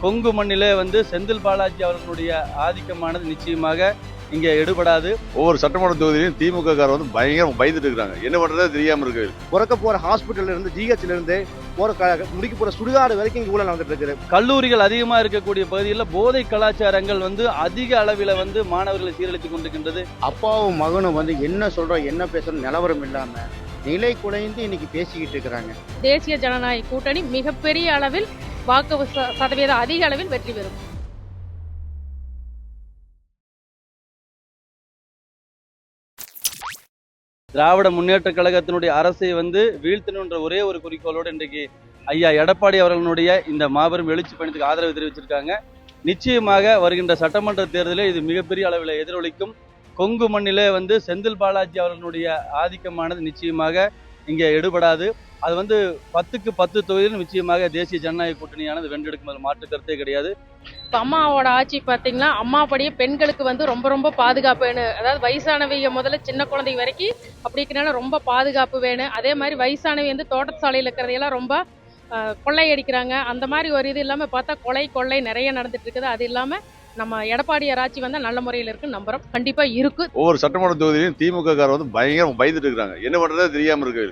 கொங்கு மண்ணிலே வந்து செந்தில் பாலாஜி அவர்களுடைய ஆதிக்கமானது நிச்சயமாக இங்கே எடுபடாது. ஒவ்வொரு சட்டமன்ற தொகுதியிலும் திமுக காரர் வந்து பயங்கரம் பயந்துட்டு இருக்காங்க என்ன பண்றதே தெரியாம இருக்கு. பிறக்க போற ஹாஸ்பிட்டல்ல இருந்து ஜிஹெச்ல இருந்து போற க- முடிக்க போற சுடுகாடு வரைக்கும் இங்க ஊழல் நடந்துட்டு இருக்குது. கல்லூரிகள் அதிகமா இருக்கக்கூடிய பகுதிகளில் போதை கலாச்சாரங்கள் வந்து அதிக அளவில் வந்து மாணவர்களை சீரழித்துக் கொண்டிருக்கின்றது. அப்பாவும் மகனும் வந்து என்ன சொல்றோம் என்ன பேசுறோம் நிலவரம் இல்லாம நிலை குலைந்து இன்னைக்கு பேசிக்கிட்டு இருக்கிறாங்க. தேசிய ஜனநாயக கூட்டணி மிகப்பெரிய அளவில் வாக்கு சதவீதம் அதிக அளவில் வெற்றி பெறும். திராவிட முன்னேற்ற கழகத்தினுடைய அரசை வந்து வீழ்த்தணுன்ற ஒரே ஒரு குறிக்கோளோடு இன்றைக்கு ஐயா எடப்பாடி அவர்களுடைய இந்த மாபெரும் எழுச்சி பயணத்துக்கு ஆதரவு தெரிவிச்சிருக்காங்க. நிச்சயமாக வருகின்ற சட்டமன்ற தேர்தலில் இது மிகப்பெரிய அளவில் எதிரொலிக்கும். கொங்கு மண்ணிலே வந்து செந்தில் பாலாஜி அவர்களுடைய ஆதிக்கமானது நிச்சயமாக இங்கே எடுபடாது. அது வந்து பத்துக்கு பத்து தொகுதியில் நிச்சயமாக தேசிய ஜனநாயக கூட்டணியானது வென்றெடுக்கும் அதில் மாற்று கருத்தே கிடையாது. இப்போ அம்மாவோட ஆட்சி பார்த்தீங்கன்னா அம்மா படியே பெண்களுக்கு வந்து ரொம்ப ரொம்ப பாதுகாப்பு வேணும். அதாவது வயசானவங்க முதல்ல சின்ன குழந்தைங்க வரைக்கும் அப்படி இருக்கிறனால ரொம்ப பாதுகாப்பு வேணும். அதே மாதிரி வயசானவங்க வந்து தோட்டச்சாலையில் இருக்கிறதையெல்லாம் ரொம்ப கொள்ளையடிக்கிறாங்க. அந்த மாதிரி ஒரு இது இல்லாமல் பார்த்தா கொலை கொள்ளை நிறைய நடந்துட்டு இருக்குது. அது இல்லாமல் நம்ம எடப்பாடியார் ஆட்சி வந்து நல்ல முறையில் இருக்கு நம்புறோம். கண்டிப்பாக இருக்கு. ஒவ்வொரு சட்டமன்ற தொகுதியிலும் திமுக காரர் வந்து பயங்கரம் பயந்துட்டு இருக்காங்க என்ன பண்றதே தெரியாம இருக்கு.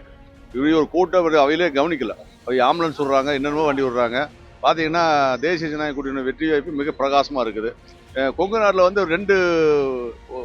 இப்படி ஒரு கூட்டம் அவையிலே கவனிக்கல. அவை ஆம்புலன்ஸ் விடுறாங்க என்னென்னமோ வண்டி விடுறாங்க. பார்த்தீங்கன்னா தேசிய ஜனநாயக கூட்டணி வெற்றி வாய்ப்பு மிக பிரகாசமாக இருக்குது. கொங்கு நாட்டில் வந்து ரெண்டு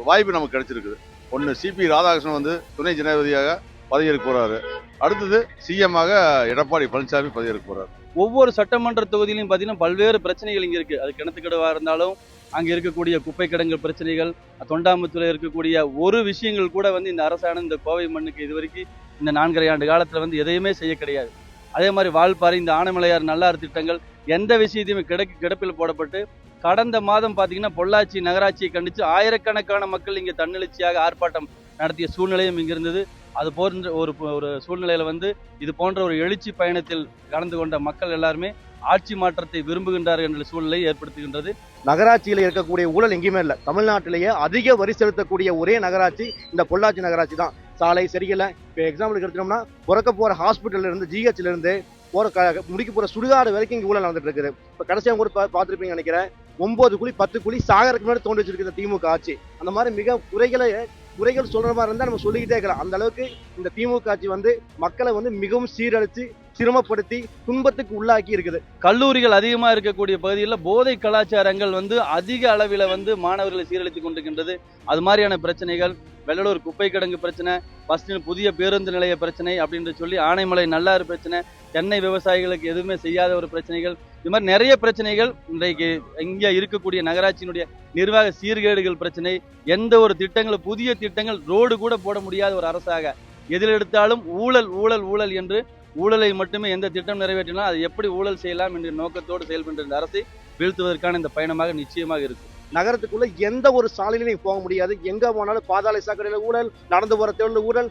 வாய்ப்பு நமக்கு கிடைச்சிருக்குது. ஒன்று சிபி ராதாகிருஷ்ணன் வந்து துணை ஜனாதிபதியாக பதவியேற்க போகிறாரு அடுத்தது சிஎம் ஆக எடப்பாடி பழனிசாமி பதவியேற்க போகிறார் ஒவ்வொரு சட்டமன்ற தொகுதியிலும் பார்த்தீங்கன்னா பல்வேறு பிரச்சனைகள் இங்கே இருக்குது அது கிணத்துக்கடவாக இருந்தாலும் அங்கே இருக்கக்கூடிய குப்பை கிடங்கு பிரச்சனைகள் தொண்டாமுத்துல இருக்கக்கூடிய ஒரு விஷயங்கள் கூட வந்து இந்த அரசாணம் இந்த கோவை மண்ணுக்கு இது வரைக்கும் இந்த நான்கரை ஆண்டு காலத்தில் வந்து எதையுமே செய்ய கிடையாது. அதே மாதிரி வால்பாறை இந்த ஆனைமலையார் நல்லார் திட்டங்கள் எந்த விஷயத்தையுமே கிடக்கு கிடப்பில் போடப்பட்டு கடந்த மாதம் பார்த்தீங்கன்னா பொள்ளாச்சி நகராட்சியை கண்டித்து ஆயிரக்கணக்கான மக்கள் இங்கே தன்னெழுச்சியாக ஆர்ப்பாட்டம் நடத்திய சூழ்நிலையும் இங்கே இருந்தது. அது போன்ற ஒரு ஒரு சூழ்நிலையில் வந்து இது போன்ற ஒரு எழுச்சி பயணத்தில் கலந்து கொண்ட மக்கள் எல்லாருமே ஆட்சி மாற்றத்தை விரும்புகின்றார்கள் என்ற சூழலை ஏற்படுத்துகின்றது. நகராட்சியில் இருக்கக்கூடிய ஊழல் எங்கேயுமே இல்லை. தமிழ்நாட்டிலேயே அதிக வரி செலுத்தக்கூடிய ஒரே நகராட்சி இந்த பொள்ளாச்சி நகராட்சி தான். சாலை சரியில்லை. இப்போ எக்ஸாம்பிளுக்கு எடுத்துட்டோம்னா பிறக்க போகிற ஹாஸ்பிட்டல்ல இருந்து ஜிஹெச்ல இருந்து போகிற க- முடிக்க போகிற சுடுகாடு வரைக்கும் இங்கே ஊழல் நடந்துட்டு இருக்குது. இப்போ கடைசியாக கூட பார்த்துருப்பீங்க நினைக்கிறேன். ஒன்பது குழி பத்து குழி சாகருக்கு முன்னாடி தோண்டி வச்சிருக்கிற இந்த திமுக ஆட்சி. அந்த மாதிரி மிக குறைகளை குறைகள் சொல்ற மாதிரி இருந்தால் நம்ம சொல்லிக்கிட்டே இருக்கலாம். அந்த அளவுக்கு இந்த திமுக ஆட்சி வந்து மக்களை வந்து மிகவும் சீரழித்து சிரமப்படுத்தி துன்பத்துக்கு உள்ளாக்கி இருக்குது. கல்லூரிகள் அதிகமாக இருக்கக்கூடிய பகுதியில் போதை கலாச்சாரங்கள் வந்து அதிக அளவில் வந்து மாணவர்களை சீரழித்துக் கொண்டிருக்கின்றது. அது மாதிரியான பிரச்சனைகள் வெள்ளலூர் குப்பை கிடங்கு பிரச்சனை பஸ்டில் புதிய பேருந்து நிலைய பிரச்சனை அப்படின்னு சொல்லி ஆனைமலை நல்லாறு பிரச்சனை தென்னை விவசாயிகளுக்கு எதுவுமே செய்யாத ஒரு பிரச்சனைகள். இது மாதிரி நிறைய பிரச்சனைகள் இன்றைக்கு இங்கே இருக்கக்கூடிய நகராட்சியினுடைய நிர்வாக சீர்கேடுகள் பிரச்சனை எந்த ஒரு திட்டங்களும் புதிய திட்டங்கள் ரோடு கூட போட முடியாத ஒரு அரசாக. எதில் எடுத்தாலும் ஊழல் ஊழல் ஊழல் என்று ஊழலை மட்டுமே எந்த திட்டம் நிறைவேற்றினால் அது எப்படி ஊழல் செய்யலாம் என்ற நோக்கத்தோடு செயல்படுகின்ற இந்த அரசை வீழ்த்துவதற்கான இந்த பயணமாக நிச்சயமாக இருக்கும். நகரத்துக்குள்ள எந்த ஒரு சாலையிலும் போக முடியாது. எங்க போனாலும் பாதாள சாக்கடையில ஊழல் நடந்து போற தேர்தல் ஊழல்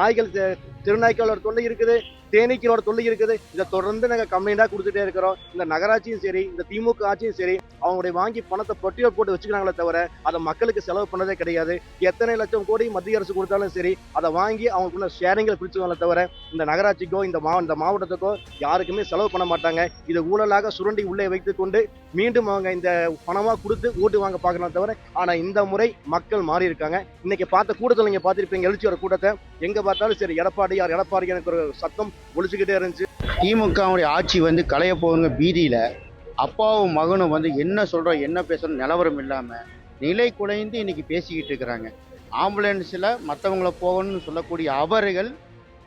நாய்கள் தெ- தொல்லை இருக்குது தேனீக்களோட தொல்லை இருக்குது. இதை தொடர்ந்து நாங்கள் கம்ப்ளைண்டாக கொடுத்துட்டே இருக்கிறோம். இந்த நகராட்சியும் சரி இந்த திமுக ஆட்சியும் சரி அவங்களுடைய வாங்கி பணத்தை பொட்டியல் போட்டு வச்சுக்கிறாங்களே தவிர அதை மக்களுக்கு செலவு பண்ணதே கிடையாது. எத்தனை லட்சம் கோடி மத்திய அரசு கொடுத்தாலும் சரி அதை வாங்கி அவங்களுக்குள்ள ஷேரிங்களை பிரிச்சுவாங்களே தவிர இந்த நகராட்சிக்கோ இந்த மா இந்த மாவட்டத்துக்கோ யாருக்குமே செலவு பண்ண மாட்டாங்க. இதை ஊழலாக சுரண்டி உள்ளே வைத்து கொண்டு மீண்டும் அவங்க இந்த பணமாக கொடுத்து ஓட்டு வாங்க பார்க்கலாம் தவிர ஆனால் இந்த முறை மக்கள் மாறி இருக்காங்க இன்னைக்கு பார்த்த கூட்டத்தில் நீங்கள் பார்த்துருப்பீங்க எழுச்சி வர கூட்டத்தை. எங்கே பார்த்தாலும் சரி எடப்பாடியார் எடப்பாடி எனக்கு ஒரு சத்தம் ஒழிச்சுக்கிட்டே இருந்துச்சு. திமுகவுடைய ஆட்சி வந்து களைய போகுங்க பீதியில் அப்பாவும் மகனும் வந்து என்ன சொல்கிறோம் என்ன பேசுகிற நிலவரம் இல்லாமல் நிலை குலைந்து இன்னைக்கு பேசிக்கிட்டு இருக்கிறாங்க. ஆம்புலன்ஸில் மற்றவங்கள போகணும்னு சொல்லக்கூடிய அவர்கள்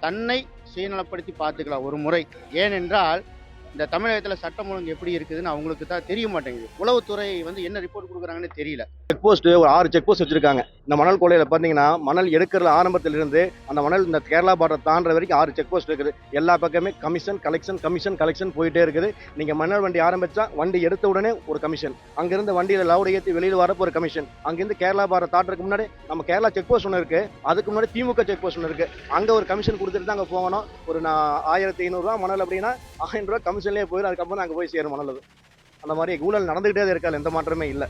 தன்னை சுயநலப்படுத்தி பார்த்துக்கலாம் ஒரு முறை. ஏனென்றால் இந்த தமிழகத்தில் சட்டம் ஒழுங்கு எப்படி இருக்குதுன்னு அவங்களுக்கு தான் தெரிய மாட்டேங்குது. உளவுத்துறை வந்து என்ன ரிப்போர்ட் கொடுக்குறாங்கன்னு தெரியல. செக் போஸ்ட் ஒரு ஆறு செக் போஸ்ட் வச்சிருக்காங்க. இந்த மணல் கோலையில் பார்த்தீங்கன்னா மணல் எடுக்கிற ஆரம்பத்திலிருந்து அந்த மணல் இந்த கேரளா பார்டர் தாண்டுற வரைக்கும் ஆறு செக் போஸ்ட் இருக்குது. எல்லா பக்கமே கமிஷன் கலெக்ஷன் கமிஷன் கலெக்ஷன் போயிட்டே இருக்குது. நீங்கள் மணல் வண்டி ஆரம்பிச்சா வண்டி எடுத்த உடனே ஒரு கமிஷன் அங்கேருந்து வண்டியில் லவுட ஏற்றி வெளியில் வரப்போ ஒரு கமிஷன் அங்கேருந்து கேரளா பார்டர் தாட்டுறதுக்கு முன்னாடி நம்ம கேரளா செக் போஸ்ட் ஒன்று இருக்குது அதுக்கு முன்னாடி திமுக செக் போஸ்ட் ஒன்று இருக்குது அங்கே ஒரு கமிஷன் கொடுத்துட்டு தான் அங்கே போகணும். ஒரு நான் ஆயிரத்தி ஐநூறுரூவா மணல் அப்படின்னா ஆயிரம் ரூபா கமிஷன்லேயே போயிடும் அதுக்கப்புறம் அங்கே போய் சேரும் மணல் அந்த மாதிரி ஊழல் நடந்துகிட்டே இருக்காது. எந்த மாற்றமே இல்லை.